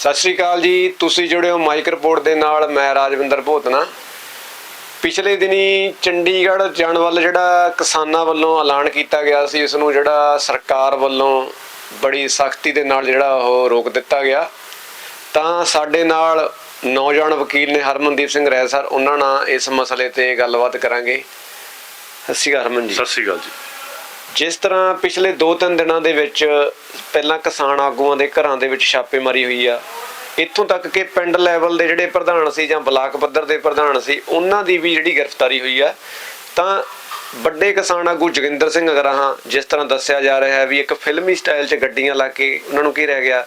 ਸਤਿ ਸ਼੍ਰੀ ਅਕਾਲ ਜੀ। ਤੁਸੀਂ ਜੁੜੇ ਹੋ ਮਾਈਕ ਰਿਪੋਰਟ ਦੇ ਨਾਲ, ਮੈਂ ਰਾਜਵਿੰਦਰ ਭੋਤਨਾ। ਪਿਛਲੇ ਦਿਨੀ ਚੰਡੀਗੜ੍ਹ ਜਾਣ ਵੱਲ ਜਿਹੜਾ ਕਿਸਾਨਾਂ ਵੱਲੋਂ ਐਲਾਨ ਕੀਤਾ ਗਿਆ ਸੀ, ਇਸ ਨੂੰ ਜਿਹੜਾ ਸਰਕਾਰ ਵੱਲੋਂ ਬੜੀ ਸਖਤੀ ਦੇ ਨਾਲ ਜਿਹੜਾ ਉਹ ਰੋਕ ਦਿੱਤਾ ਗਿਆ। ਤਾਂ ਸਾਡੇ ਨਾਲ ਨੌਜਵਾਨ ਵਕੀਲ ਨੇ ਹਰਮਨਦੀਪ ਸਿੰਘ ਰੈ ਸਰ, ਉਹਨਾਂ ਨਾਲ ਇਸ ਮਸਲੇ ਤੇ ਗੱਲਬਾਤ ਕਰਾਂਗੇ। ਸਤਿ ਸ਼੍ਰੀ ਅਕਾਲ ਹਰਮਨ ਜੀ। ਸਤਿ ਸ਼੍ਰੀ ਅਕਾਲ ਜੀ। ਜਿਸ ਤਰ੍ਹਾਂ ਪਿਛਲੇ 2-3 ਦਿਨਾਂ ਦੇ ਵਿੱਚ ਪਹਿਲਾਂ ਕਿਸਾਨ ਆਗੂਆਂ ਦੇ ਘਰਾਂ ਦੇ ਵਿੱਚ ਛਾਪੇਮਾਰੀ ਹੋਈ ਆ, ਇੱਥੋਂ ਤੱਕ ਕਿ ਪਿੰਡ ਲੈਵਲ ਦੇ ਜਿਹੜੇ ਪ੍ਰਧਾਨ ਸੀ ਜਾਂ ਬਲਾਕ ਪੱਧਰ ਦੇ ਪ੍ਰਧਾਨ ਸੀ, ਉਹਨਾਂ ਦੀ ਵੀ ਜਿਹੜੀ ਗ੍ਰਿਫਤਾਰੀ ਹੋਈ ਆ। ਤਾਂ ਵੱਡੇ ਕਿਸਾਨ ਆਗੂ ਜੋਗਿੰਦਰ ਸਿੰਘ ਅਗਰਾਹਾਂ ਜਿਸ ਤਰ੍ਹਾਂ ਦੱਸਿਆ ਜਾ ਰਿਹਾ ਹੈ ਵੀ ਇੱਕ ਫਿਲਮੀ ਸਟਾਈਲ 'ਚ ਗੱਡੀਆਂ ਲਾ ਕੇ ਉਹਨਾਂ ਨੂੰ ਘੇਰਿਆ ਗਿਆ,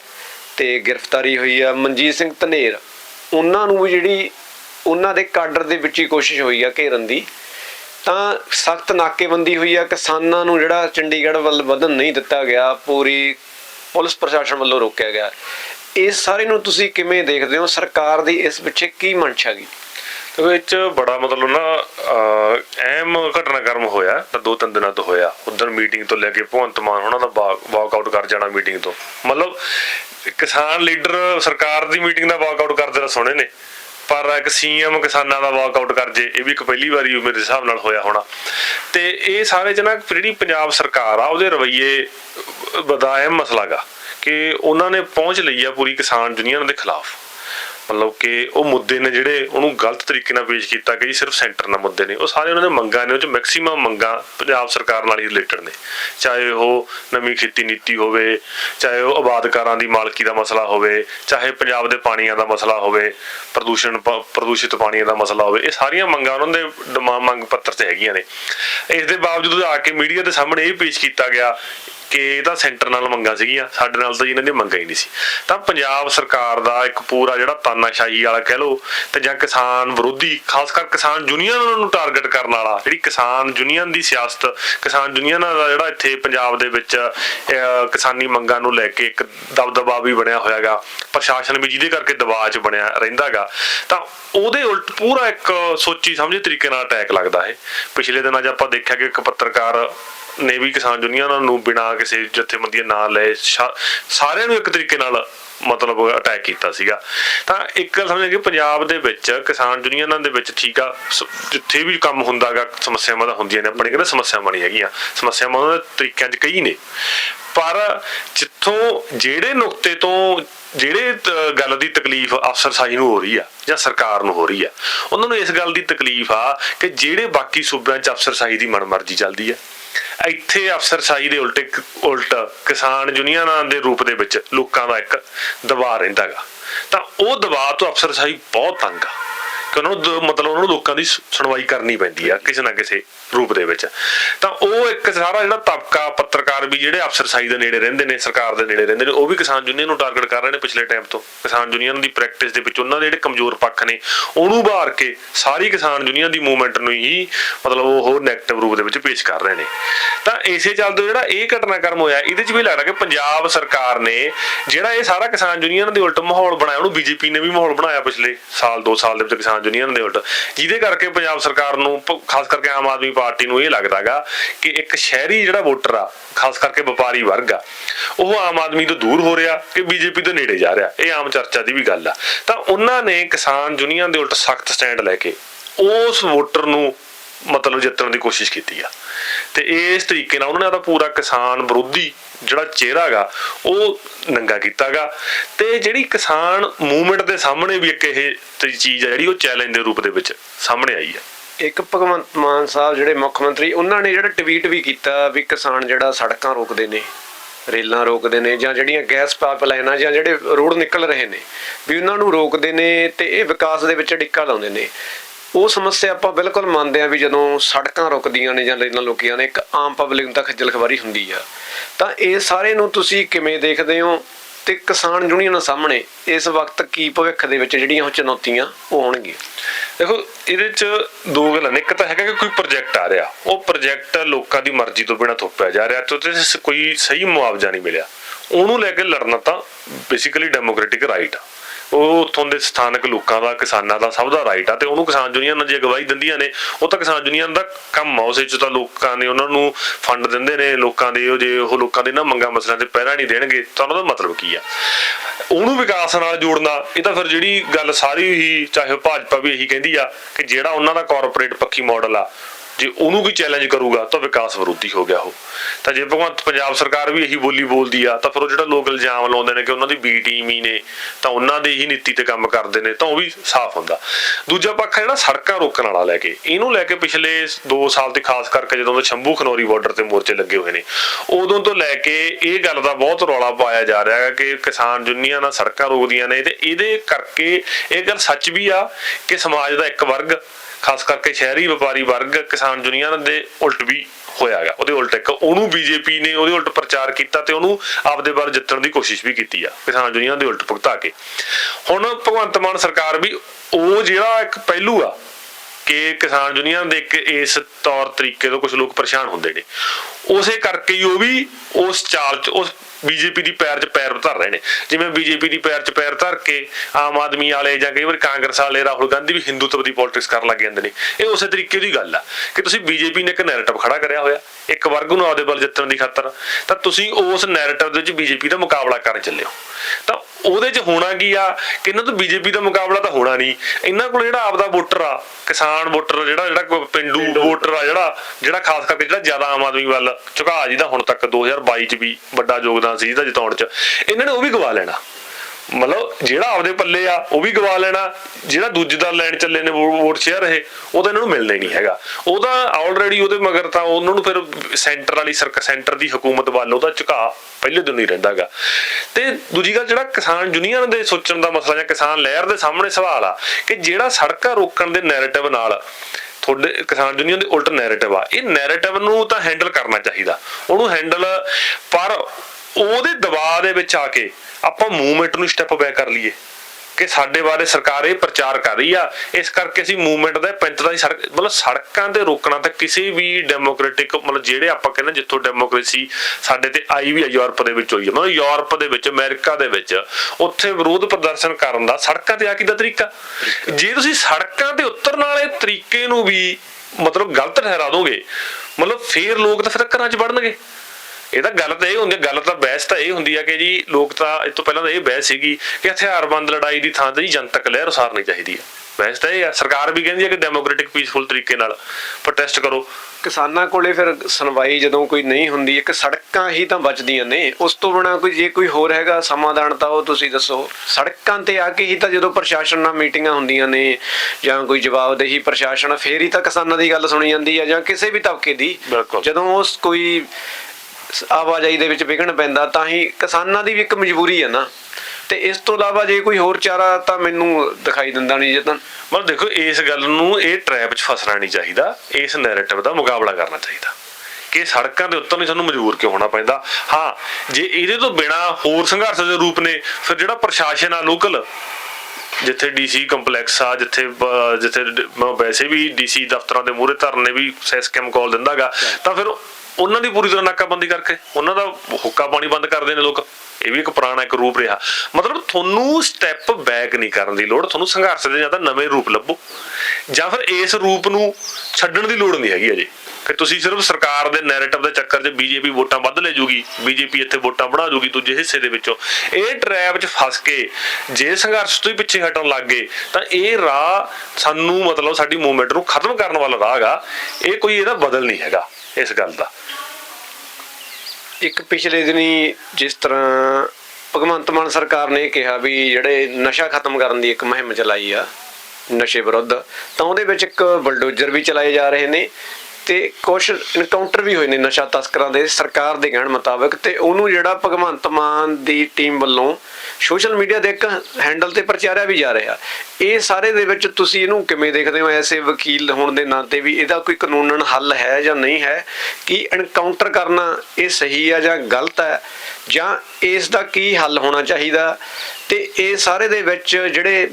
ਤੇ ਗ੍ਰਿਫਤਾਰੀ ਹੋਈ ਆ ਮਨਜੀਤ ਸਿੰਘ ਧਨੇਰ। ਉਹਨਾਂ ਨੂੰ ਵੀ ਜਿਹੜੀ, ਉਹਨਾਂ ਦੇ ਕਾਡਰ ਦੇ ਵਿੱਚ ਹੀ ਕੋਸ਼ਿਸ਼ ਹੋਈ ਆ ਘੇਰਨ ਦੀ। ਤਾਂ ਸਖਤ ਨਾਕੇਬੰਦੀ ਹੋਈ ਆ ਕਿਸਾਨਾਂ ਨੂੰ ਜਿਹੜਾ ਚੰਡੀਗੜ੍ਹ ਵੱਲ ਵਧਣ ਨਹੀਂ ਦਿੱਤਾ ਗਿਆ ਪੂਰੀ ਪੁਲਿਸ ਪ੍ਰਸ਼ਾਸਨ ਵੱਲੋਂ ਰੋਕਿਆ ਗਿਆ। ਇਸ ਸਾਰੇ ਨੂੰ ਤੁਸੀਂ ਕਿਵੇਂ ਦੇਖਦੇ ਹੋ? ਸਰਕਾਰ ਦੀ ਇਸ ਪਿੱਛੇ ਕੀ ਮਨਸ਼ਾ ਗਈ ਤੇ ਵਿੱਚ ਬੜਾ ਮਤਲਬ ਨਾ ਅਹ, ਅਹਿਮ ਘਟਨਾਕ੍ਰਮ ਹੋਇਆ ਤਾਂ ਦੋ ਤਿੰਨ ਦਿਨਾਂ ਤੋਂ ਹੋਇਆ। ਉਦੋਂ ਮੀਟਿੰਗ ਤੋਂ ਲੈ ਕੇ ਭਗਵੰਤ ਮਾਨ ਉਹਨਾਂ ਦਾ ਵਾਕਆਊਟ ਕਰ ਜਾਣਾ ਮੀਟਿੰਗ ਤੋਂ। ਮਤਲਬ ਕਿਸਾਨ ਲੀਡਰ ਸਰਕਾਰ ਦੀ ਮੀਟਿੰਗ ਦਾ ਵਾਕਆਊਟ ਕਰਦੇ ਤਾਂ ਸੁਣੇ ਨੇ। ਪਰ ਇੱਕ ਸੀਐਮ ਕਿਸਾਨਾਂ ਦਾ ਵਾਕਆਊਟ ਕਰ ਜੇ, ਇਹ ਵੀ ਇੱਕ ਪਹਿਲੀ ਵਾਰੀ ਮੇਰੇ ਹਿਸਾਬ ਨਾਲ ਹੋਇਆ ਹੋਣਾ। ਤੇ ਇਹ ਸਾਰੇ ਚ ਜਿਹੜੀ ਪੰਜਾਬ ਸਰਕਾਰ ਆ, ਉਹਦੇ ਰਵੱਈਏ ਦਾ ਅਹਿਮ ਮਸਲਾ ਗਾ, ਕਿ ਉਹਨਾਂ ਨੇ ਪਹੁੰਚ ਲਈ ਆ ਪੂਰੀ ਕਿਸਾਨ ਯੂਨੀਅਨ ਦੇ ਖਿਲਾਫ। ਮਤਲਬ ਕਿ ਉਹ ਮੁੱਦੇ ਨੇ ਜਿਹੜੇ ਉਹਨੂੰ ਗਲਤ ਤਰੀਕੇ ਨਾਲ ਪੇਸ਼ ਕੀਤਾ ਕਿ ਜੀ ਸਿਰਫ ਸੈਂਟਰ ਨਾਲ ਮੁੱਦੇ ਨੇ। ਉਹ ਸਾਰੇ ਉਹਨਾਂ ਦੇ ਮੰਗਾਂ ਨੇ, ਉਹ ਚ ਮੈਕਸਿਮਮ ਮੰਗਾਂ ਪੰਜਾਬ ਸਰਕਾਰ ਨਾਲ ਹੀ ਰਿਲੇਟਡ ਨੇ। ਚਾਹੇ ਉਹ ਨਵੀਂ ਖੇਤੀ ਨੀਤੀ ਹੋਵੇ, ਚਾਹੇ ਉਹ ਆਬਾਦਕਾਰਾਂ ਦੀ ਮਾਲਕੀ ਦਾ ਮਸਲਾ ਹੋਵੇ, ਚਾਹੇ ਪੰਜਾਬ ਦੇ ਪਾਣੀਆਂ ਦਾ ਮਸਲਾ ਹੋਵੇ, ਪ੍ਰਦੂਸ਼ਣ ਪ੍ਰਦੂਸ਼ਿਤ ਪਾਣੀਆਂ ਦਾ ਮਸਲਾ ਹੋਵੇ, ਇਹ ਸਾਰੀਆਂ ਮੰਗਾਂ ਉਹਨਾਂ ਦੇ ਡਿਮਾਂਡ ਮੰਗ ਪੱਤਰ 'ਚ ਹੈਗੀਆਂ ਨੇ। ਇਸ ਦੇ ਬਾਵਜੂਦ ਆ ਕੇ ਮੀਡੀਆ ਦੇ ਸਾਹਮਣੇ ਇਹ ਪੇਸ਼ ਕੀਤਾ ਗਿਆ ਕਿ ਤਾਂ ਸੈਂਟਰ ਨਾਲ ਮੰਗਾਂ ਸੀਗੀਆਂ, ਸਾਡੇ ਨਾਲ ਤਾਂ ਇਹਨਾਂ ਦੀਆਂ ਮੰਗਾਂ ਹੀ ਨਹੀਂ ਸੀ। ਤਾਂ ਪੰਜਾਬ ਸਰਕਾਰ ਦਾ ਇੱਕ ਪੂਰਾ ਜਿਹੜਾ ਤਾਨਾਸ਼ਾਹੀ ਵਾਲਾ ਕਹਿ ਲੋ ਤੇ ਜਾਂ ਕਿਸਾਨ ਵਿਰੋਧੀ, ਖਾਸ ਕਰ ਕਿਸਾਨ ਯੂਨੀਅਨ ਨੂੰ ਟਾਰਗੇਟ ਕਰਨ ਵਾਲਾ, ਜਿਹੜੀ ਕਿਸਾਨ ਯੂਨੀਅਨ ਦੀ ਸਿਆਸਤ, ਕਿਸਾਨ ਯੂਨੀਅਨਾਂ ਦਾ ਜਿਹੜਾ ਇੱਥੇ ਪੰਜਾਬ ਦੇ ਵਿੱਚ ਕਿਸਾਨੀ ਮੰਗਾਂ ਨੂੰ ਲੈ ਕੇ ਇੱਕ ਦਬਦਬਾ ਵੀ ਬਣਿਆ ਹੋਇਆਗਾ, ਪ੍ਰਸ਼ਾਸਨ ਵੀ ਜਿਹਦੇ ਕਰਕੇ ਦਬਾਅ 'ਚ ਬਣਿਆ ਰਹਿੰਦਾਗਾ, ਤਾਂ ਉਹਦੇ ਉਲਟ ਪੂਰਾ ਇੱਕ ਸੋਚੀ ਸਮਝੀ ਤਰੀਕੇ ਨਾਲ ਅਟੈਕ ਲੱਗਦਾ ਹੈ ਪਿਛਲੇ ਦਿਨਾਂ 'ਚ ਆਪਾਂ ਦੇਖਿਆ ਕਿ ਇੱਕ ਪੱਤਰਕਾਰ ਨੇ ਵੀ ਕਿਸਾਨ ਯੂਨੀਅਨਾਂ ਨੂੰ ਬਿਨਾਂ ਕਿਸੇ ਜਥੇਬੰਦੀਆਂ ਨਾਲ ਲਏ ਸਾਰਿਆਂ ਨੂੰ ਇੱਕ ਤਰੀਕੇ ਨਾਲ ਮਤਲਬ ਅਟੈਕ ਕੀਤਾ ਸੀਗਾ। ਤਾਂ ਇੱਕ ਗੱਲ ਸਮਝੇ ਕਿ ਪੰਜਾਬ ਦੇ ਵਿੱਚ, ਕਿਸਾਨ ਯੂਨੀਅਨਾਂ ਦੇ ਵਿੱਚ ਠੀਕ ਆ ਜਿੱਥੇ ਵੀ ਕੰਮ ਹੁੰਦਾਗਾ ਸਮੱਸਿਆਵਾਂ ਤਾਂ ਹੁੰਦੀਆਂ ਨੇ, ਆਪਣੇ ਕਹਿੰਦੇ ਸਮੱਸਿਆਵਾਂ ਨਹੀਂ ਹੈਗੀਆਂ। ਸਮੱਸਿਆਵਾਂ ਉਹਨਾਂ ਦੇ ਤਰੀਕਿਆਂ 'ਚ ਕਈ ਨੇ। ਪਰ ਜਿੱਥੋਂ ਜਿਹੜੇ ਨੁਕਤੇ ਤੋਂ ਜਿਹੜੇ ਗੱਲ ਦੀ ਤਕਲੀਫ ਅਫਸਰਸ਼ਾਹੀ ਨੂੰ ਹੋ ਰਹੀ ਆ, ਜਾਂ ਸਰਕਾਰ ਨੂੰ ਹੋ ਰਹੀ ਆ, ਉਹਨਾਂ ਨੂੰ ਇਸ ਗੱਲ ਦੀ ਤਕਲੀਫ ਆ ਕਿ ਜਿਹੜੇ ਬਾਕੀ ਸੂਬਿਆਂ 'ਚ ਅਫਸਰਸ਼ਾਹੀ ਦੀ ਮਨਮਰਜ਼ੀ ਚੱਲਦੀ ਆ। ਇੱਥੇ ਅਫਸਰਸ਼ਾਹੀ ਦੇ ਉਲਟੇ ਉਲਟ ਕਿਸਾਨ ਯੂਨੀਅਨਾਂ ਦੇ ਰੂਪ ਦੇ ਵਿੱਚ ਲੋਕਾਂ ਦਾ ਇੱਕ ਦਬਾਅ ਰਹਿੰਦਾਗਾ ਤਾਂ ਉਹ ਦਬਾਅ ਤੋਂ ਅਫਸਰਸ਼ਾਹੀ ਬਹੁਤ ਤੰਗ ਆ। ਕਿ ਉਹਨਾਂ ਨੂੰ ਮਤਲਬ ਉਹਨਾਂ ਨੂੰ ਲੋਕਾਂ ਦੀ ਸੁਣਵਾਈ ਕਰਨੀ ਪੈਂਦੀ ਆ, ਕਿਸੇ ਨਾ ਕਿਸੇ ਰੂਪ ਦੇ ਵਿੱਚ। ਤਾਂ ਉਹ ਇੱਕ ਸਾਰਾ ਜਿਹੜਾ ਤਬਕਾ ਪੱਤਰਕਾਰ ਵੀ ਜਿਹੜੇ ਅਫਸਰਸ਼ਾਹੀ ਦੇ ਨੇੜੇ ਰਹਿੰਦੇ ਨੇ, ਸਰਕਾਰ ਦੇ ਨੇੜੇ ਰਹਿੰਦੇ ਨੇ, ਉਹ ਵੀ ਕਿਸਾਨ ਯੂਨੀਅਨ ਨੂੰ ਟਾਰਗੇਟ ਕਰ ਰਹੇ ਨੇ ਪਿਛਲੇ ਟਾਈਮ ਤੋਂ। ਕਿਸਾਨ ਯੂਨੀਅਨ ਦੀ ਪ੍ਰੈਕਟਿਸ ਦੇ ਵਿੱਚ ਉਹਨਾਂ ਦੇ ਜਿਹੜੇ ਕਮਜ਼ੋਰ ਪੱਖ ਨੇ, ਉਹਨੂੰ ਬਾਹਰ ਕੇ ਸਾਰੀ ਕਿਸਾਨ ਯੂਨੀਅਨ ਦੀ ਮੂਵਮੈਂਟ ਨੂੰ ਹੀ ਮਤਲਬ ਉਹ ਨੈਗੇਟਿਵ ਰੂਪ ਦੇ ਵਿੱਚ ਪੇਸ਼ ਕਰ ਰਹੇ ਨੇ। ਤਾਂ ਇਸੇ ਚੱਲਦੇ ਜਿਹੜਾ ਇਹ ਘਟਨਾਕ੍ਰਮ ਹੋਇਆ, ਇਹਦੇ 'ਚ ਵੀ ਲੱਗਦਾ ਕਿ ਪੰਜਾਬ ਸਰਕਾਰ ਨੇ ਜਿਹੜਾ ਇਹ ਸਾਰਾ ਕਿਸਾਨ ਯੂਨੀਅਨ ਦੇ ਉਲਟ ਮਾਹੌਲ ਬਣਾਇਆ, ਉਹਨੂੰ ਬੀਜੇਪੀ ਨੇ ਵੀ ਮਾਹੌਲ ਬਣਾਇਆ ਪਿਛਲੇ ਸਾਲ 2 ਸਾਲ ਦੇ ਵਿੱਚ ਕਿਸਾਨ ਯੂਨੀਅਨ ਦੇ ਉਲਟ। ਜਿਹਦੇ ਕਰਕੇ ਪੰਜਾਬ ਸਰਕਾਰ ਨੂੰ ਖਾਸ ਕਰਕੇ ਆਮ ਆਦਮੀ ਪਾਰਟੀ ਨੂੰ ਇਹ ਲੱਗਦਾਗਾ ਕਿ ਇੱਕ ਸ਼ਹਿਰੀ ਜਿਹੜਾ ਵੋਟਰ ਆ, ਖਾਸ ਕਰਕੇ ਵਪਾਰੀ ਵਰਗ ਆ, ਉਹ ਆਮ ਆਦਮੀ ਤੋਂ ਦੂਰ ਹੋ ਰਿਹਾ ਕਿ ਬੀਜੇਪੀ ਦੇ ਨੇੜੇ ਜਾ ਰਿਹਾ। ਇਹ ਆਮ ਚਰਚਾ ਦੀ ਵੀ ਗੱਲ ਆ। ਤਾਂ ਉਹਨਾਂ ਨੇ ਕਿਸਾਨ ਯੂਨੀਅਨ ਦੇ ਉਲਟ ਸਖਤ ਸਟੈਂਡ ਲੈ ਕੇ ਉਸ ਵੋਟਰ ਨੂੰ ਮਤਲਬ ਜਿੱਤਣ ਦੀ ਕੋਸ਼ਿਸ਼ ਕੀਤੀ ਆ। ਤੇ ਇਸ ਤਰੀਕੇ ਨਾਲ ਉਹਨਾਂ ਨੇ ਆਪਦਾ ਪੂਰਾ ਕਿਸਾਨ ਵਿਰੋਧੀ ਜਿਹੜਾ ਚਿਹਰਾ ਗਾ ਉਹ ਨੰਗਾ ਕੀਤਾਗਾ। ਤੇ ਜਿਹੜੀ ਕਿਸਾਨ ਮੂਵਮੈਂਟ ਦੇ ਸਾਹਮਣੇ ਵੀ ਇੱਕ ਇਹ ਚੀਜ਼ ਆ ਜਿਹੜੀ ਉਹ ਚੈਲੰਜ ਦੇ ਰੂਪ ਦੇ ਵਿੱਚ ਸਾਹਮਣੇ ਆਈ ਆ। ਇੱਕ ਭਗਵੰਤ ਮਾਨ ਸਾਹਿਬ ਜਿਹੜੇ ਮੁੱਖ ਮੰਤਰੀ, ਉਹਨਾਂ ਨੇ ਜਿਹੜਾ ਟਵੀਟ ਵੀ ਕੀਤਾ ਵੀ ਕਿਸਾਨ ਜਿਹੜਾ ਸੜਕਾਂ ਰੋਕਦੇ ਨੇ, ਰੇਲਾਂ ਰੋਕਦੇ ਨੇ ਜਾਂ ਜਿਹੜੀਆਂ ਗੈਸ ਪਾਈਪਲਾਈਨਾਂ ਜਾਂ ਜਿਹੜੇ ਰੋਡ ਨਿਕਲ ਰਹੇ ਨੇ, ਵੀ ਉਹਨਾਂ ਨੂੰ ਰੋਕਦੇ ਨੇ ਤੇ ਇਹ ਵਿਕਾਸ ਦੇ ਵਿੱਚ ਡਿੱਕਾ ਲਾਉਂਦੇ ਨੇ। ਉਹ ਸਮੱਸਿਆ ਆਪਾਂ ਬਿਲਕੁਲ ਮੰਨਦੇ ਆ ਵੀ ਜਦੋਂ ਸੜਕਾਂ ਰੁਕਦੀਆਂ ਨੇ ਜਾਂ ਰੇਲਾਂ ਲੁਕੀਆਂ ਨੇ, ਇੱਕ ਆਮ ਪਬਲਿਕ ਨੂੰ ਤਾਂ ਖੱਜਲ ਖਵਾਰੀ ਹੁੰਦੀ ਆ। ਤਾਂ ਇਹ ਸਾਰੇ ਨੂੰ ਤੁਸੀਂ ਕਿਵੇਂ ਦੇਖਦੇ ਹੋ? ਤੇ ਕਿਸਾਨ ਯੂਨੀਅਨ ਸਾਹਮਣੇ ਇਸ ਵਕਤ ਕੀ ਭਵਿੱਖ ਦੇ ਵਿੱਚ ਜਿਹੜੀਆਂ ਉਹ ਚੁਣੌਤੀਆਂ ਉਹ ਹੋਣਗੀਆਂ। ਦੇਖੋ, ਇਹਦੇ ਚ ਦੋ ਗੱਲਾਂ ਨੇ। ਇੱਕ ਤਾਂ ਹੈਗਾ ਕਿ ਕੋਈ ਪ੍ਰੋਜੈਕਟ ਆ ਰਿਹਾ। ਉਹ ਪ੍ਰੋਜੈਕਟ ਲੋਕਾਂ ਦੀ ਮਰਜ਼ੀ ਤੋਂ ਬਿਨਾਂ ਥੋਪਿਆ ਜਾ ਰਿਹਾ ਤੇ ਉਹਦੇ ਕੋਈ ਸਹੀ ਮੁਆਵਜ਼ਾ ਨਹੀਂ ਮਿਲਿਆ। ਉਹਨੂੰ ਲੈ ਕੇ ਲੜਨਾ ਤਾਂ ਬੇਸਿਕਲੀ ਡੈਮੋਕ੍ਰੈਟਿਕ ਰਾਈਟ ਆ। ਉਹ ਉੱਥੋਂ ਦੇ ਸਥਾਨਕ ਲੋਕਾਂ ਦਾ, ਕਿਸਾਨਾਂ ਦਾ ਸਭ ਦਾ ਰਾਈਟ ਆ ਤੇ ਉਹਨੂੰ ਕਿਸਾਨ ਯੂਨੀਅਨ ਜੇ ਅਗਵਾਈ ਦਿੰਦੀਆਂ ਨੇ, ਉਹ ਤਾਂ ਕਿਸਾਨ ਯੂਨੀਅਨ ਦਾ ਕੰਮ ਆ, ਉਸ ਚ ਤਾਂ ਲੋਕਾਂ ਨੇ ਉਹਨਾਂ ਨੂੰ ਫੰਡ ਦਿੰਦੇ ਨੇ, ਲੋਕਾਂ ਦੇ ਉਹ ਜੇ ਉਹ ਲੋਕਾਂ ਦੇ ਨਾ ਮੰਗਾਂ ਮਸਲਿਆਂ ਤੇ ਪਹਿਰਾ ਨਹੀਂ ਦੇਣਗੇ, ਤਾਂ ਉਹਨਾਂ ਦਾ ਮਤਲਬ ਕੀ ਆ? ਉਹਨੂੰ ਵਿਕਾਸ ਨਾਲ ਜੋੜਨਾ, ਇਹ ਤਾਂ ਫਿਰ ਜਿਹੜੀ ਗੱਲ ਸਾਰੀ ਹੀ, ਚਾਹੇ ਭਾਜਪਾ ਵੀ ਇਹੀ ਕਹਿੰਦੀ ਆ ਕਿ ਜਿਹੜਾ ਉਹਨਾਂ ਦਾ ਕਾਰਪੋਰੇਟ ਪੱਖੀ ਮਾਡਲ ਆ ਜੇ ਉਹਨੂੰ ਕੋਈ ਚੈਲੰਜ ਕਰੂਗਾ ਤਾਂ ਵਿਕਾਸ ਵਿਰੋਧੀ ਹੋ ਗਿਆ ਉਹ। ਤਾਂ ਜੇ ਭਗਵੰਤ ਪੰਜਾਬ ਸਰਕਾਰ ਵੀ ਇਹੀ ਬੋਲੀ ਬੋਲਦੀ ਆ, ਤਾਂ ਫਿਰ ਉਹ ਜਿਹੜਾ ਲੋਕ ਇਲਜ਼ਾਮ ਲਾਉਂਦੇ ਨੇ ਕਿ ਉਹਨਾਂ ਦੀ ਬੀ ਟੀਮ ਹੀ ਨੇ, ਤਾਂ ਉਹਨਾਂ ਦੀ ਹੀ ਨੀਤੀ ਤੇ ਕੰਮ ਕਰਦੇ ਨੇ, ਤਾਂ ਉਹ ਵੀ ਸਾਫ਼ ਹੁੰਦਾ। ਦੂਜਾ ਪੱਖ ਜਿਹੜਾ ਸੜਕਾਂ ਰੋਕਣ ਵਾਲਾ ਲੈ ਕੇ। ਇਹਨੂੰ ਲੈ ਕੇ ਪਿਛਲੇ 2 ਸਾਲ ਤੇ ਖਾਸ ਕਰਕੇ ਜਦੋਂ ਦਾ ਸ਼ੰਭੂ ਖਨੌਰੀ ਬਾਰਡਰ ਤੇ ਮੋਰਚੇ ਲੱਗੇ ਹੋਏ ਨੇ, ਉਦੋਂ ਤੋਂ ਲੈ ਕੇ ਇਹ ਗੱਲ ਦਾ ਬਹੁਤ ਰੌਲਾ ਪਾਇਆ ਜਾ ਰਿਹਾ ਹੈ ਕਿ ਕਿਸਾਨ ਯੂਨੀਅਨਾਂ ਸੜਕਾਂ ਰੋਕਦੀਆਂ ਨੇ ਤੇ ਇਹਦੇ ਕਰਕੇ ਇਹ ਗੱਲ ਸੱਚ ਵੀ ਆ ਕਿ ਸਮਾਜ ਦਾ ਇੱਕ ਵਰਗ ਖਾਸ ਕਰਕੇ ਸ਼ਹਿਰੀ ਵਪਾਰੀ ਵਰਗ ਕਿਸਾਨ ਯੂਨੀਅਨ ਦੇ ਉਲਟ ਵੀ ਹੋਇਆਗਾ ਉਹਦੇ ਉਲਟ ਇੱਕ, ਉਹਨੂੰ ਬੀਜੇਪੀ ਨੇ ਉਹਦੇ ਉਲਟ ਪ੍ਰਚਾਰ ਕੀਤਾ ਤੇ ਉਹਨੂੰ ਆਪਦੇ ਵੱਲ ਜਿੱਤਣ ਦੀ ਕੋਸ਼ਿਸ਼ ਵੀ ਕੀਤੀ ਆ, ਕਿਸਾਨ ਯੂਨੀਅਨ ਦੇ ਉਲਟ ਭੁਗਤਾ ਕੇ। ਹੁਣ ਭਗਵੰਤ ਮਾਨ ਸਰਕਾਰ ਵੀ ਉਹ ਜਿਹੜਾ ਇੱਕ ਪਹਿਲੂ ਆ ਕਿ ਕਿਸਾਨ ਯੂਨੀਅਨ ਦੇ ਇੱਕ ਇਸ ਤੌਰ ਤਰੀਕੇ ਤੋਂ ਕੁਝ ਲੋਕ ਪਰੇਸ਼ਾਨ ਹੁੰਦੇ ਨੇ। ਉਸੇ ਕਰਕੇ ਹੀ ਉਹ ਵੀ ਉਸ ਚਾਲ ਚ, ਉਸ ਬੀਜੇਪੀ ਦੀ ਪੈਰ 'ਚ ਪੈਰ ਧਰ ਰਹੇ ਨੇ। ਜਿਵੇਂ ਬੀਜੇਪੀ ਦੀ ਪੈਰ 'ਚ ਪੈਰ ਧਰ ਕੇ ਆਮ ਆਦਮੀ ਵਾਲੇ ਜਾਂ ਕਈ ਵਾਰ ਕਾਂਗਰਸ ਵਾਲੇ, ਰਾਹੁਲ ਗਾਂਧੀ ਵੀ ਹਿੰਦੂਤਵ ਦੀ ਪੋਲਿਟਿਕਸ ਕਰਨ ਲੱਗ ਜਾਂਦੇ ਨੇ। ਇਹ ਉਸੇ ਤਰੀਕੇ ਦੀ ਗੱਲ ਆ ਕਿ ਤੁਸੀਂ ਬੀਜੇਪੀ ਨੇ ਇੱਕ ਨੈਰੇਟਿਵ ਖੜਾ ਕਰਿਆ ਹੋਇਆ, ਇੱਕ ਵਰਗ ਨੂੰ ਆਪਦੇ ਵੱਲ ਜਿੱਤਣ ਦੀ ਖਾਤਰ। ਤਾਂ ਤੁਸੀਂ ਉਸ ਨੈਰੇਟਿਵ ਦੇ ਵਿੱਚ ਬੀਜੇਪੀ ਦਾ ਮੁਕਾਬਲਾ ਕਰਨ ਚੱਲੇ ਹੋ। ਤਾਂ ਉਹਦੇ 'ਚ ਹੋਣਾ ਕੀ ਆ? ਕਿ ਇਹਨਾਂ ਤੋਂ ਬੀਜੇਪੀ ਦਾ ਮੁਕਾਬਲਾ ਤਾਂ ਹੋਣਾ ਨਹੀਂ। ਇਹਨਾਂ ਕੋਲ ਜਿਹੜਾ ਆਪਦਾ ਵੋਟਰ ਆ ਕਿਸਾਨ ਵੋਟਰ ਜਿਹੜਾ ਜਿਹੜਾ ਪਿੰਡੂ ਵੋਟਰ। ਆ ਜਿਹੜਾ ਜਿਹੜਾ ਖਾਸ ਕਰਕੇ ਜਿਹੜਾ ਜ਼ਿਆਦਾ ਆਮ ਆਦਮੀ ਵੱਲ ਝੁਕਾਅ ਜਿਹਦਾ ਹੁਣ ਤੱਕ 2022 ਚ ਵੀ ਵੱਡਾ ਯੋਗਦਾਨ ਸੀ ਜਿਹਦਾ ਜਿਤਾਉਣ ਚ। ਇਹਨਾਂ ਨੇ ਉਹ ਵੀ ਗਵਾ ਲੈਣਾ। ਮਤਲਬ ਜਿਹੜਾ ਆਪਦੇ ਪੱਲੇ ਆ, ਉਹ ਵੀ ਗਵਾ ਲੈਣਾ। ਜਿਹੜਾ ਦੂਜੇ ਦਾ ਲੈਣ ਚੱਲੇ ਨੇ ਵੋਟ ਸ਼ੇਅਰ ਇਹ, ਉਹ ਤਾਂ ਇਹਨਾਂ ਨੂੰ ਮਿਲਣਾ ਹੀ ਨਹੀਂ ਹੈਗਾ। ਉਹਦਾ ਆਲਰੇਡੀ ਉਹਦੇ ਮਗਰ ਤਾਂ ਉਹਨਾਂ ਨੂੰ ਫਿਰ ਸੈਂਟਰ ਵਾਲੀ ਸਰਕਾਰ ਸੈਂਟਰ ਦੀ ਹਕੂਮਤ ਵੱਲ ਉਹਦਾ ਝੁਕਾਅ ਪਹਿਲੇ ਦਿਨ ਹੀ ਰਹਿੰਦਾਗਾ ਤੇ ਦੂਜੀ ਗੱਲ ਜਿਹੜਾ ਕਿਸਾਨ ਯੂਨੀਅਨ ਦੇ ਸੋਚਣ ਦਾ ਮਸਲਾ ਜਾਂ ਕਿਸਾਨ ਲਹਿਰ ਦੇ ਸਾਹਮਣੇ ਸਵਾਲ ਆ ਕਿ ਜਿਹੜਾ ਸੜਕਾਂ ਰੋਕਣ ਦੇ ਨੈਰੇਟਿਵ ਨਾਲ ਤੁਹਾਡੇ ਕਿਸਾਨ ਯੂਨੀਅਨ ਦੇ ਉਲਟ ਨੈਰੇਟਿਵ ਆ, ਇਹ ਨੈਰੇਟਿਵ ਨੂੰ ਤਾਂ ਹੈਂਡਲ ਕਰਨਾ ਚਾਹੀਦਾ। ਉਹਨੂੰ ਹੈਂਡਲ ਪਰ ਉਹਦੇ ਦਬਾਅ ਦੇ ਵਿੱਚ ਆ ਕੇ ਆਪਾਂ ਮੂਵਮੈਂਟ ਨੂੰ ਸਟੈਪ ਬੈਕ ਕਰ ਲਈਏ। ਕਿ ਸਾਡੇ ਬਾਰੇ ਸਰਕਾਰ ਇਹ ਪ੍ਰਚਾਰ ਕਰ ਰਹੀ ਆ ਇਸ ਕਰਕੇ ਅਸੀਂ ਮੂਵਮੈਂਟ ਦਾ ਦਾ ਸੜਕ ਮਤਲਬ ਸੜਕਾਂ ਤੇ ਰੋਕਣਾ ਤਾਂ ਕਿਸੇ ਵੀ ਡੈਮੋਕ੍ਰੈਟਿਕ ਮਤਲਬ ਜਿਹੜੇ ਆਪਾਂ ਕਹਿੰਦੇ ਜਿੱਥੋਂ ਡੈਮੋਕ੍ਰੇਸੀ ਸਾਡੇ ਤੇ ਆਈ ਵੀ ਆ ਯੂਰਪ ਦੇ ਵਿੱਚ ਹੋਈ ਹੈ ਮਤਲਬ ਯੂਰਪ ਦੇ ਵਿੱਚ ਅਮਰੀਕਾ ਦੇ ਵਿੱਚ ਉੱਥੇ ਵਿਰੋਧ ਪ੍ਰਦਰਸ਼ਨ ਕਰਨ ਦਾ ਸੜਕਾਂ ਤੇ ਆ ਕਿਦਾ ਤਰੀਕਾ। ਜੇ ਤੁਸੀਂ ਸੜਕਾਂ ਤੇ ਉਤਰਨ ਵਾਲੇ ਤਰੀਕੇ ਨੂੰ ਵੀ ਮਤਲਬ ਗਲਤ ਠਹਿਰਾ ਦੋਗੇ ਮਤਲਬ ਫੇਰ ਲੋਕ ਤਾਂ ਫਿਰ ਘਰਾਂ 'ਚ ਵੜਨਗੇ। ਇਹ ਤਾਂ ਗੱਲ ਤਾਂ ਇਹ ਹੁੰਦੀ ਗੱਲ ਤਾਂ ਬਹਿਸ ਤਾਂ ਇਹ ਹੁੰਦੀ ਹੈ ਕਿ ਜੀ ਲੋਕ ਤਾਂ ਇਸ ਤੋਂ ਪਹਿਲਾਂ ਤਾਂ ਇਹ ਬਹਿਸ ਸੀਗੀ ਕਿ ਹਥਿਆਰਬੰਦ ਲੜਾਈ ਦੀ ਥਾਂ ਤੇ ਜੀ ਜਨਤਕ ਲਹਿਰ ਉਸਾਰਨੀ ਚਾਹੀਦੀ ਹੈ ਬਹਿਸ ਤਾਂ ਇਹ ਆ। ਸਰਕਾਰ ਵੀ ਕਹਿੰਦੀ ਹੈ ਕਿ ਡੈਮੋਕ੍ਰੈਟਿਕ ਪੀਸਫੁਲ ਤਰੀਕੇ ਨਾਲ ਪ੍ਰੋਟੈਸਟ ਕਰੋ। ਕਿਸਾਨਾਂ ਕੋਲੇ ਫਿਰ ਸੁਣਵਾਈ ਜਦੋਂ ਕੋਈ ਨਹੀਂ ਹੁੰਦੀ ਇੱਕ ਸੜਕਾਂ ਹੀ ਤਾਂ ਬਚਦੀਆਂ ਨੇ। ਉਸ ਤੋਂ ਬਿਨਾ ਕੋਈ ਜੇ ਕੋਈ ਹੋਰ ਹੈਗਾ ਸਮਾਧਾਨ ਤਾਂ ਉਹ ਤੁਸੀਂ ਦੱਸੋ। ਸੜਕਾਂ ਤੇ ਆ ਕੇ ਹੀ ਤਾਂ ਜਦੋਂ ਪ੍ਰਸ਼ਾਸਨ ਨਾਲ ਮੀਟਿੰਗਾਂ ਹੁੰਦੀਆਂ ਨੇ ਜਾਂ ਕੋਈ ਜਵਾਬਦੇਹੀ ਪ੍ਰਸ਼ਾਸਨ ਫੇਰ ਹੀ ਤਾਂ ਕਿਸਾਨਾਂ ਦੀ ਗੱਲ ਸੁਣੀ ਜਾਂਦੀ ਹੈ ਜਾਂ ਕਿਸੇ ਵੀ ਤਬਕੇ ਦੀ। ਜਦੋਂ ਉਸ ਕੋਈ ਆਵਾਜਾਈ ਦੇ ਵਿੱਚ ਵਿਘਨ ਪੈਂਦਾ, ਤਾਂ ਹੀ ਕਿਸਾਨਾਂ ਦੀ ਵੀ ਇੱਕ ਮਜਬੂਰੀ ਹੈ ਨਾ। ਤੇ ਇਸ ਤੋਂ ਇਲਾਵਾ ਜੇ ਕੋਈ ਹੋਰ ਚਾਰਾ ਤਾਂ ਮੈਨੂੰ ਦਿਖਾਈ ਦਿੰਦਾ ਨਹੀਂ ਜਦੋਂ ਮਤਲਬ ਦੇਖੋ, ਇਸ ਗੱਲ ਨੂੰ ਇਹ ਟ੍ਰੈਪ 'ਚ ਫਸਣਾ ਨਹੀਂ ਚਾਹੀਦਾ, ਇਸ ਨੈਰੇਟਿਵ ਦਾ ਮੁਕਾਬਲਾ ਕਰਨਾ ਚਾਹੀਦਾ। ਕਿ ਸੜਕਾਂ ਦੇ ਉੱਤਰ ਨਹੀਂ ਸਾਨੂੰ ਮਜਬੂਰ ਕਿਉਂ ਹੋਣਾ ਪੈਂਦਾ? ਹਾਂ, ਜੇ ਇਹਦੇ ਤੋਂ ਬਿਨਾ ਹੋਰ ਸੰਘਰਸ਼ ਦੇ ਰੂਪ ਨੇ, ਫਿਰ ਜਿਹੜਾ ਪ੍ਰਸ਼ਾਸਨ ਆ ਲੋਕਲ ਜਿੱਥੇ ਡੀਸੀ ਕੰਪਲੈਕਸ ਆ, ਜਿੱਥੇ ਜਿੱਥੇ ਵੈਸੇ ਵੀ ਡੀਸੀ ਦਫ਼ਤਰਾਂ ਦੇ ਮੂਹਰੇ ਧਰਨੇ ਵੀ ਸੈਸਕੈਮ ਕਾਲ ਦਿੰਦਾਗਾ, ਤਾਂ ਫਿਰ ਉਹਨਾਂ ਦੀ ਪੂਰੀ ਤਰ੍ਹਾਂ ਨਾਕਾਬੰਦੀ ਕਰਕੇ, ਉਹਨਾਂ ਦਾ ਹੁੱਕਾ ਪਾਣੀ ਬੰਦ ਕਰਦੇ ਨੇ ਲੋਕ। ਇਹ ਵੀ ਇੱਕ ਪੁਰਾਣਾ ਇੱਕ ਰੂਪ ਰਿਹਾ। ਮਤਲਬ ਤੁਹਾਨੂੰ ਸਟੈਪ ਬੈਕ ਨਹੀਂ ਕਰਨ ਦੀ ਲੋੜ, ਤੁਹਾਨੂੰ ਸੰਘਰਸ਼ ਦੇ ਜਾਂ ਤਾਂ ਨਵੇਂ ਰੂਪ ਲੱਭੋ। ਜਾਂ ਫਿਰ ਇਸ ਰੂਪ ਨੂੰ ਛੱਡਣ ਦੀ ਲੋੜ ਨਹੀਂ ਹੈਗੀ ਅਜੇ। ਫਿਰ ਤੁਸੀਂ ਸਿਰਫ ਸਰਕਾਰ ਦੇ ਨੈਰੇਟਿਵ ਦੇ ਚੱਕਰ 'ਚ ਬੀਜੇਪੀ ਵੋਟਾਂ ਵੱਧ ਲੈ ਜੂਗੀ ਬੀਜੇਪੀ ਇੱਥੇ ਵੋਟਾਂ ਬਣਾ ਜੂਗੀ ਦੂਜੇ ਹਿੱਸੇ ਦੇ ਵਿੱਚੋਂ। ਇਹ ਟ੍ਰੈਪ 'ਚ ਫਸ ਕੇ ਜੇ ਸੰਘਰਸ਼ ਤੋਂ ਹੀ ਪਿੱਛੇ ਹਟਣ ਲੱਗ ਗਏ, ਤਾਂ ਇਹ ਰਾਹ ਸਾਨੂੰ ਮਤਲਬ ਸਾਡੀ ਮੂਵਮੈਂਟ ਨੂੰ ਖਤਮ ਕਰਨ ਵਾਲਾ ਰਾਹ ਹੈਗਾ। ਇਹ ਕੋਈ ਇਹਦਾ ਬਦਲ ਨਹੀਂ ਹੈਗਾ ਇਸ ਗੱਲ ਦਾ। ਇੱਕ ਪਿਛਲੇ ਦਿਨੀ ਜਿਸ ਤਰ੍ਹਾਂ ਭਗਵੰਤ ਮਾਨ ਸਰਕਾਰ ਨੇ ਕਿਹਾ ਵੀ ਜਿਹੜੇ ਨਸ਼ਾ ਖਤਮ ਕਰਨ ਦੀ ਇੱਕ ਮੁਹਿੰਮ ਚਲਾਈ ਆ, ਨਸ਼ੇ ਵਿਰੁੱਧ, ਤਾਂ ਉਹਦੇ ਵਿੱਚ ਇੱਕ ਬਲਡੋਜ਼ਰ ਵੀ ਚਲਾਏ ਜਾ ਰਹੇ ਨੇ। ਤੇ ਕੁਝ ਇਨਕਾਊਂਟਰ ਵੀ ਹੋਏ ਨੇ ਨਸ਼ਾ ਤਸਕਰਾਂ ਦੇ ਸਰਕਾਰ ਦੇ ਕਹਿਣ ਮੁਤਾਬਕ ਤੇ ਉਹਨੂੰ ਜਿਹੜਾ ਭਗਵੰਤ ਮਾਨ ਦੀ ਟੀਮ ਵੱਲੋਂ ਸੋਸ਼ਲ ਮੀਡੀਆ ਦੇ ਇੱਕ ਹੈਂਡਲ ਤੇ ਪ੍ਰਚਾਰਿਆ ਵੀ ਜਾ ਰਿਹਾ। ਇਹ ਸਾਰੇ ਦੇ ਵਿੱਚ ਤੁਸੀਂ ਇਹਨੂੰ ਕਿਵੇਂ ਦੇਖਦੇ ਹੋ? ਐਸੇ ਵਕੀਲ ਹੋਣ ਦੇ ਨਾਤੇ ਵੀ ਇਹਦਾ ਕੋਈ ਕਾਨੂੰਨਨ ਹੱਲ ਹੈ ਜਾਂ ਨਹੀਂ ਹੈ? ਕਿ ਇਨਕਾਊਂਟਰ ਕਰਨਾ ਇਹ ਸਹੀ ਆ ਜਾਂ ਗਲਤ ਹੈ? ਜਾਂ ਇਸ ਦਾ ਕੀ ਹੱਲ ਹੋਣਾ ਚਾਹੀਦਾ? ਤੇ ਇਹ ਸਾਰੇ ਦੇ ਵਿੱਚ ਜਿਹੜੇ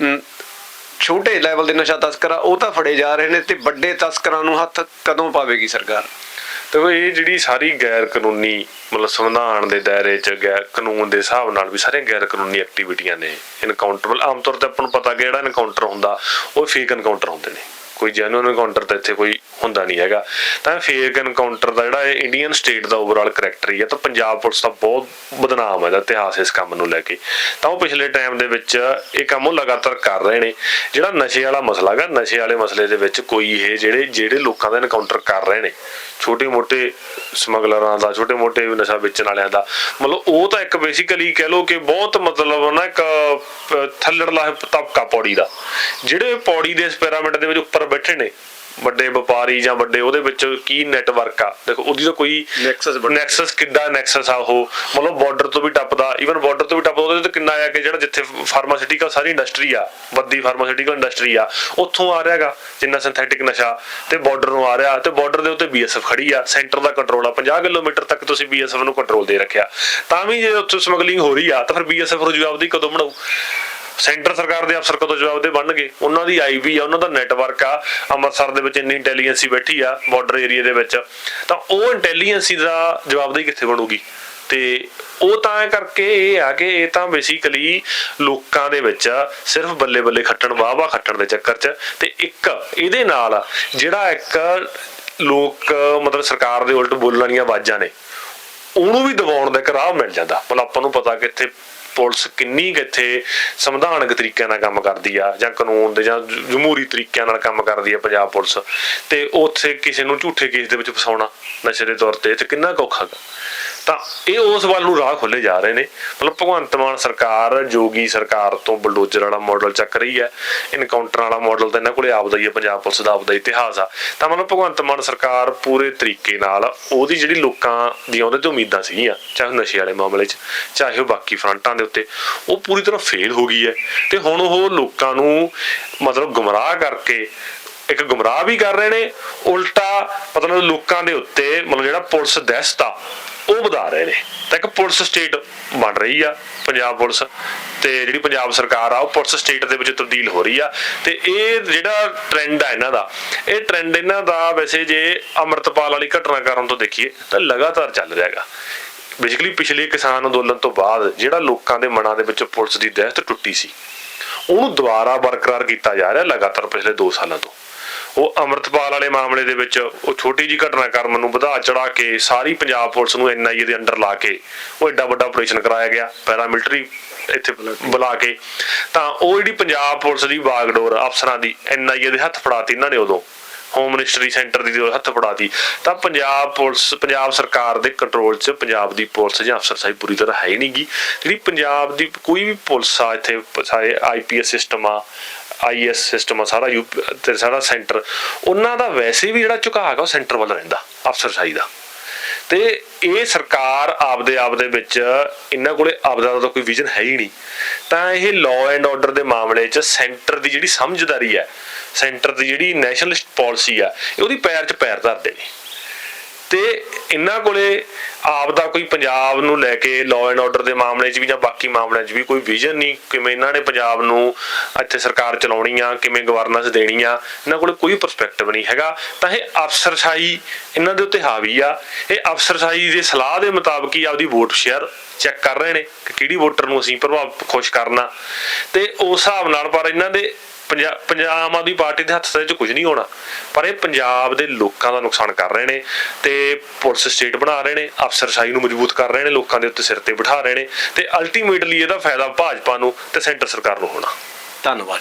ਛੋਟੇ ਲੈਵਲ ਦੇ ਨਸ਼ਾ ਤਸਕਰ ਆ ਉਹ ਤਾਂ ਫੜੇ ਜਾ ਰਹੇ ਨੇ ਤੇ ਵੱਡੇ ਤਸਕਰਾਂ ਨੂੰ ਹੱਥ ਕਦੋਂ ਪਾਵੇਗੀ ਸਰਕਾਰ? ਤੇ ਇਹ ਜਿਹੜੀ ਸਾਰੀ ਗੈਰ ਕਾਨੂੰਨੀ ਮਤਲਬ ਸੰਵਿਧਾਨ ਦੇ ਦਾਇਰੇ 'ਚ ਗੈਰ ਕਾਨੂੰਨ ਦੇ ਹਿਸਾਬ ਨਾਲ ਵੀ ਸਾਰੇ ਗੈਰ ਕਾਨੂੰਨੀ ਐਕਟੀਵਿਟੀਆਂ ਨੇ ਇਨਕਾਊਂਟਰਬਲ ਆਮ ਤੌਰ ਤੇ ਆਪਾਂ ਨੂੰ ਪਤਾ ਕਿ ਜਿਹੜਾ ਇਨਕਾਊਂਟਰ ਹੁੰਦਾ, ਉਹ ਫੇਕ ਇਨਕਾਊਂਟਰ ਹੁੰਦੇ ਨੇ। ਕੋਈ ਜੈਨੂਇਨ ਇਨਕਾਊਂਟਰ ਤਾਂ ਇੱਥੇ ਕੋਈ ਹੁੰਦਾ ਨਹੀਂ ਹੈਗਾ। ਤਾਂ ਫੇਕ ਇਨਕਾਊਂਟਰ ਦਾ ਜਿਹੜਾ ਇਹ ਇੰਡੀਅਨ ਸਟੇਟ ਦਾ ਓਵਰਆਲ ਕਰੈਕਟਰ ਹੀ ਹੈ, ਤਾਂ ਪੰਜਾਬ ਪੁਲਿਸ ਦਾ ਬਹੁਤ ਬਦਨਾਮ ਹੈ ਇਹਦਾ ਇਤਿਹਾਸ ਇਸ ਕੰਮ ਨੂੰ ਲੈ ਕੇ। ਤਾਂ ਉਹ ਪਿਛਲੇ ਟਾਈਮ ਦੇ ਵਿੱਚ ਇਹ ਕੰਮ ਉਹ ਲਗਾਤਾਰ ਕਰ ਰਹੇ ਨੇ। ਜਿਹੜਾ ਨਸ਼ੇ ਵਾਲਾ ਮਸਲਾ ਹੈਗਾ, ਨਸ਼ੇ ਵਾਲੇ ਮਸਲੇ ਦੇ ਵਿੱਚ ਕੋਈ ਇਹ ਜਿਹੜੇ ਜਿਹੜੇ ਲੋਕਾਂ ਦਾ ਇਨਕਾਊਂਟਰ ਕਰ ਰਹੇ ਨੇ ਛੋਟੇ ਮੋਟੇ ਸਮਗਲਰਾਂ ਦਾ ਛੋਟੇ ਮੋਟੇ ਨਸ਼ਾ ਵੇਚਣ ਵਾਲਿਆਂ ਦਾ, ਮਤਲਬ ਉਹ ਤਾਂ ਇੱਕ ਬੇਸਿਕਲੀ ਕਹਿ ਲਓ ਕਿ ਬਹੁਤ ਮਤਲਬ ਨਾ ਇੱਕ ਥੱਲੜਲਾ ਤਬਕਾ ਪੌੜੀ ਦਾ। ਜਿਹੜੇ ਪੌੜੀ ਦੇ ਇਸ ਪਿਰਾਮਿਡ ਦੇ ਵਿੱਚ ਉੱਪਰ ਬੈਠੇ ਨੇ ਵੱਡੇ ਵਪਾਰੀ ਜਾਂ ਵੱਡੇ ਉਹਦੇ ਵਿੱਚ ਕੀ ਨੈਟਵਰਕ ਆ? ਦੇਖੋ ਉਹਦੀ ਤਾਂ ਕੋਈ ਬੜਾ ਨੈਕਸਸ ਕਿੱਡਾ ਨੈਕਸਸ ਆ ਉਹ? ਮਤਲਬ ਬਾਰਡਰ ਤੋਂ ਵੀ ਟੱਪਦਾ ਇਵਨ ਬਾਰਡਰ ਤੋਂ ਵੀ ਟੱਪਦਾ ਉਹਦੇ ਤੇ ਕਿੰਨਾ ਆ ਕਿ ਜਿਹੜਾ ਜਿੱਥੇ ਫਾਰਮਾਸਿਊਟੀਕਲ ਸਾਰੀ ਇੰਡਸਟਰੀ ਆ ਵੱਡੀ ਫਾਰਮਾਸਿਊਟੀਕਲ ਇੰਡਸਟਰੀ ਆ ਉੱਥੋਂ ਆ ਰਿਹਾਗਾ ਜਿੰਨਾ ਸਿੰਥੈਟਿਕ ਨਸ਼ਾ ਤੇ ਬਾਰਡਰ ਨੂੰ ਆ ਰਿਹਾ ਤੇ ਬਾਰਡਰ ਦੇ ਉੱਤੇ ਬੀਐਸਐਫ ਖੜੀ ਆ ਸੈਂਟਰ ਦਾ ਕੰਟਰੋਲ ਆ 50 ਕਿਲੋਮੀਟਰ ਤੱਕ ਤੁਸੀਂ ਬੀਐਸਐਫ ਨੂੰ ਕੰਟਰੋਲ ਦੇ ਰੱਖਿਆ। ਤਾਂ ਵੀ ਜੇ ਉੱਥੇ ਸਮਗਲਿੰਗ ਹੋ ਰਹੀ ਆ ਤਾਂ ਫਿਰ ਬੀਐਸਐਫ ਨੂੰ ਜਵਾਬ ਦੀ ਕਦੋਂ ਬਣਾਉ ਸੈਂਟਰ ਸਰਕਾਰ ਦੇ ਅਫਸਰ ਕਦੋਂ ਜਵਾਬ ਦੇ ਬਣਨਗੇ? ਉਹਨਾਂ ਦੀ ਆਈਬੀ ਆ, ਉਹਨਾਂ ਦਾ ਨੈਟਵਰਕ ਆ, ਅੰਮ੍ਰਿਤਸਰ ਦੇ ਵਿੱਚ ਇੰਨੀ ਇੰਟੈਲੀਜੈਂਸੀ ਬੈਠੀ ਆ ਬਾਰਡਰ ਏਰੀਆ ਦੇ ਵਿੱਚ। ਤਾਂ ਉਹ ਇੰਟੈਲੀਜੈਂਸੀ ਦਾ ਜਵਾਬਦੇਹੀ ਕਿੱਥੇ ਬਣੂਗੀ? ਤੇ ਉਹ ਤਾਂ ਕਰਕੇ ਇਹ ਆ ਕਿ ਇਹ ਤਾਂ ਬੇਸਿਕਲੀ ਲੋਕਾਂ ਦੇ ਵਿੱਚ ਸਿਰਫ ਬੱਲੇ ਬੱਲੇ ਖੱਟਣ ਵਾਹ ਵਾਹ ਖੱਟਣ ਦੇ ਚੱਕਰ 'ਚ। ਤੇ ਇੱਕ ਇਹਦੇ ਨਾਲ ਜਿਹੜਾ ਇੱਕ ਲੋਕ, ਮਤਲਬ ਸਰਕਾਰ ਦੇ ਉਲਟ ਬੋਲਣ ਵਾਲੀਆਂ ਆਵਾਜ਼ਾਂ ਨੇ, ਉਹਨੂੰ ਵੀ ਦਬਾਉਣ ਦਾ ਇੱਕ ਰਾਹ ਮਿਲ ਜਾਂਦਾ। ਮਤਲਬ ਆਪਾਂ ਨੂੰ ਪਤਾ ਕਿ ਇੱਥੇ ਪੁਲਿਸ ਕਿੰਨੀ ਕੁ ਇੱਥੇ ਸੰਵਿਧਾਨਕ ਤਰੀਕਿਆਂ ਨਾਲ ਕੰਮ ਕਰਦੀ ਆ, ਜਾਂ ਕਾਨੂੰਨ ਦੇ ਜਾਂ ਜਮਹੂਰੀ ਤਰੀਕਿਆਂ ਨਾਲ ਕੰਮ ਕਰਦੀ ਆ ਪੰਜਾਬ ਪੁਲਿਸ। ਤੇ ਉੱਥੇ ਕਿਸੇ ਨੂੰ ਝੂਠੇ ਕੇਸ ਦੇ ਵਿੱਚ ਫਸਾਉਣਾ ਨਸ਼ੇ ਦੇ ਤੌਰ ਤੇ ਤੇ ਕਿੰਨਾ ਔਖਾ ਗਾ। ਤਾਂ ਇਹ ਉਸ ਵੱਲ ਨੂੰ ਰਾਹ ਖੋਲੇ ਜਾ ਰਹੇ ਨੇ। ਮਤਲਬ ਭਗਵੰਤ ਮਾਨ ਸਰਕਾਰ, ਜੋਗੀ ਸਰਕਾਰ ਤੋਂ ਬਲਡੋਜ਼ਰ ਵਾਲਾ ਮਾਡਲ ਚੱਕ ਰਹੀ ਹੈ ਇਨਕਾਊਂਟਰ ਵਾਲਾ ਮਾਡਲ ਤਾਂ ਇਹਨਾਂ ਕੋਲੇ ਆਪਦਾ ਹੀ ਹੈ ਪੰਜਾਬ ਪੁਲਿਸ ਦਾ ਆਪਦਾ ਇਤਿਹਾਸ ਆ। ਤਾਂ ਮਤਲਬ ਭਗਵੰਤ ਮਾਨ ਸਰਕਾਰ ਪੂਰੇ ਤਰੀਕੇ ਨਾਲ ਉਹਦੀ ਜਿਹੜੀ ਲੋਕਾਂ ਦੀਆਂ ਉਹਦੇ ਤੋਂ ਉਮੀਦਾਂ ਸੀਗੀਆਂ, ਚਾਹੇ ਨਸ਼ੇ ਵਾਲੇ ਮਾਮਲੇ 'ਚ, ਚਾਹੇ ਉਹ ਬਾਕੀ ਫਰੰਟਾਂ ਦੇ ਉੱਤੇ, ਉਹ ਪੂਰੀ ਤਰ੍ਹਾਂ ਫੇਲ ਹੋ ਗਈ ਹੈ। ਤੇ ਹੁਣ ਉਹ ਲੋਕਾਂ ਨੂੰ ਮਤਲਬ ਗੁੰਮਰਾਹ ਕਰਕੇ, ਇੱਕ ਗੁੰਮਰਾਹ ਵੀ ਕਰ ਰਹੇ ਨੇ, ਉਲਟਾ ਮਤਲਬ ਲੋਕਾਂ ਦੇ ਉੱਤੇ ਮਤਲਬ ਜਿਹੜਾ ਪੁਲਿਸ ਦਹਿਸ਼ਤ ਉਹ ਵਧਾ ਰਹੇ ਨੇ। ਤਾਂ ਇੱਕ ਪੁਲਿਸ ਸਟੇਟ ਬਣ ਰਹੀ ਆ, ਪੰਜਾਬ ਪੁਲਿਸ। ਤੇ ਜਿਹੜੀ ਪੰਜਾਬ ਸਰਕਾਰ ਆ, ਉਹ ਪੁਲਿਸ ਸਟੇਟ ਦੇ ਵਿੱਚ ਤਬਦੀਲ ਹੋ ਰਹੀ ਆ। ਤੇ ਇਹ ਜਿਹੜਾ ਟ੍ਰੈਂਡ ਆ ਇਹਨਾਂ ਦਾ, ਇਹ ਟ੍ਰੈਂਡ ਇਹਨਾਂ ਦਾ ਵੈਸੇ ਜੇ ਅਮਰਤਪਾਲ ਵਾਲੀ ਘਟਨਾ ਕਰਨ ਤੋਂ ਦੇਖੀਏ, ਤਾਂ ਲਗਾਤਾਰ ਚੱਲ ਰਿਹਾ ਹੈਗਾ। ਬੇਸਿਕਲੀ ਪਿਛਲੇ ਕਿਸਾਨ ਅੰਦੋਲਨ ਤੋਂ ਬਾਅਦ ਜਿਹੜਾ ਲੋਕਾਂ ਦੇ ਮਨਾਂ ਦੇ ਵਿੱਚ ਪੁਲਿਸ ਦੀ ਦਹਿਸ਼ਤ ਟੁੱਟੀ ਸੀ, ਉਹਨੂੰ ਦੁਬਾਰਾ ਬਰਕਰਾਰ ਕੀਤਾ ਜਾ ਰਿਹਾ ਲਗਾਤਾਰ ਪਿਛਲੇ 2 ਸਾਲਾਂ ਤੋਂ। ਉਹ ਅਮਰਤਪਾਲ ਵਾਲੇ ਮਾਮਲੇ ਦੇ ਵਿੱਚ ਉਹ ਛੋਟੀ ਜੀ ਘਟਨਾਕ੍ਰਮ ਨੂੰ ਵਧਾ ਚੜਾ ਕੇ ਸਾਰੀ ਪੰਜਾਬ ਪੁਲਿਸ ਨੂੰ ਐਨਆਈਏ ਦੇ ਅੰਡਰ ਲਾ ਕੇ ਉਹ ਐਡਾ ਵੱਡਾ ਆਪਰੇਸ਼ਨ ਕਰਾਇਆ ਗਿਆ ਪੈਰਾਮਿਲਟਰੀ ਇੱਥੇ ਬੁਲਾ ਕੇ। ਤਾਂ ਉਹ ਜਿਹੜੀ ਪੰਜਾਬ ਪੁਲਿਸ ਦੀ ਬਾਗਡੋਰ ਅਫਸਰਾਂ ਦੀ ਐਨਆਈਏ ਦੇ ਹੱਥ ਫੜਾਤੀ ਇਹਨਾਂ ਨੇ ਉਦੋਂ। ਹੋਮ ਮਿਨਿਸਟਰੀ ਸੈਂਟਰ ਦੀ ਹੱਥ ਫੜਾਤੀ। ਤਾਂ ਪੰਜਾਬ ਪੁਲਿਸ, ਪੰਜਾਬ ਸਰਕਾਰ ਦੇ ਕੰਟਰੋਲ 'ਚ ਪੰਜਾਬ ਦੀ ਪੁਲਿਸ ਜਾਂ ਅਫਸਰਸ਼ਾਹੀ ਪੂਰੀ ਤਰ੍ਹਾਂ ਹੈ ਹੀ ਨਹੀਂਗੀ ਜਿਹੜੀ ਪੰਜਾਬ ਦੀ ਕੋਈ ਵੀ ਪੁਲਿਸ ਆ, ਇੱਥੇ ਸਾਰੇ ਆਈਪੀਐਸ ਸਿਸਟਮ ਆ ਆਈਐਸ ਸਿਸਟਮ ਆ, ਸਾਰਾ ਯੂ ਤੇ ਸਾਰਾ ਸੈਂਟਰ ਉਹਨਾਂ ਦਾ ਵੈਸੇ ਵੀ ਜਿਹੜਾ ਝੁਕਾਅ ਹੈਗਾ ਉਹ ਸੈਂਟਰ ਵੱਲ ਰਹਿੰਦਾ ਅਫਸਰਸ਼ਾਹੀ ਦਾ। ਤੇ ਇਹ ਸਰਕਾਰ ਆਪਦੇ ਆਪ ਦੇ ਵਿੱਚ ਇਹਨਾਂ ਕੋਲੇ ਆਪਦਾ ਤਾਂ ਕੋਈ ਵਿਜ਼ਨ ਹੈ ਹੀ ਨਹੀਂ। ਤਾਂ ਇਹ ਲਾਅ ਐਂਡ ਆਰਡਰ ਦੇ ਮਾਮਲੇ 'ਚ ਸੈਂਟਰ ਦੀ ਜਿਹੜੀ ਸਮਝਦਾਰੀ ਹੈ ਸੈਂਟਰ ਦੀ ਜਿਹੜੀ ਨੈਸ਼ਨਲਿਸਟ ਪਾਲਿਸੀ ਆ, ਇਹ ਉਹਦੀ ਪੈਰ 'ਚ ਪੈਰ ਧਰਦੇ ਨੇ। ਤੇ ਇਹਨਾਂ ਕੋਲੇ ਆਪ ਦਾ ਕੋਈ ਪੰਜਾਬ ਨੂੰ ਲੈ ਕੇ ਲਾਅ ਐਂਡ ਆਰਡਰ ਦੇ ਮਾਮਲੇ 'ਚ ਵੀ ਜਾਂ ਬਾਕੀ ਮਾਮਲਿਆਂ 'ਚ ਵੀ ਕੋਈ ਵਿਜ਼ਨ ਨਹੀਂ, ਕਿਵੇਂ ਇਹਨਾਂ ਨੇ ਪੰਜਾਬ ਨੂੰ ਇੱਥੇ ਸਰਕਾਰ ਚਲਾਉਣੀ ਆ ਕਿਵੇਂ ਗਵਰਨੈਂਸ ਦੇਣੀ ਆ ਇਹਨਾਂ ਕੋਲੇ ਕੋਈ ਪਰਸਪੈਕਟਿਵ ਨਹੀਂ ਹੈਗਾ। ਤਾਂ ਇਹ ਅਫਸਰਸ਼ਾਹੀ ਇਹਨਾਂ ਦੇ ਉੱਤੇ ਹਾਵੀ ਆ। ਇਹ ਅਫਸਰਸ਼ਾਹੀ ਦੇ ਸਲਾਹ ਦੇ ਮੁਤਾਬਕ ਹੀ ਆਪਦੀ ਵੋਟ ਸ਼ੇਅਰ ਚੈੱਕ ਕਰ ਰਹੇ ਨੇ ਕਿ ਕਿਹੜੀ ਵੋਟਰ ਨੂੰ ਅਸੀਂ ਪ੍ਰਭਾਵ ਖੁਸ਼ ਕਰਨਾ। ਤੇ ਉਸ ਹਿਸਾਬ ਨਾਲ ਪਰ ਇਹਨਾਂ ਦੇ ਪੰਜਾਬ ਪੰਜਾਬ ਆਮ ਆਦਮੀ ਪਾਰਟੀ ਦੇ ਹੱਥ ਦੇ ਵਿੱਚ ਕੁਝ ਨਹੀਂ ਹੋਣਾ। ਪਰ ਇਹ ਪੰਜਾਬ ਦੇ ਲੋਕਾਂ ਦਾ ਨੁਕਸਾਨ ਕਰ ਰਹੇ ਨੇ ਤੇ ਪੁਲਿਸ ਸਟੇਟ ਬਣਾ ਰਹੇ ਨੇ ਅਫਸਰਸ਼ਾਹੀ ਨੂੰ ਮਜ਼ਬੂਤ ਕਰ ਰਹੇ ਨੇ, ਲੋਕਾਂ ਦੇ ਉੱਤੇ ਸਿਰ ਤੇ ਬਿਠਾ ਰਹੇ ਨੇ ਤੇ ਅਲਟੀਮੇਟਲੀ ਇਹਦਾ ਫਾਇਦਾ ਭਾਜਪਾ ਨੂੰ ਤੇ ਸੈਂਟਰ ਸਰਕਾਰ ਨੂੰ ਹੋਣਾ। ਧੰਨਵਾਦ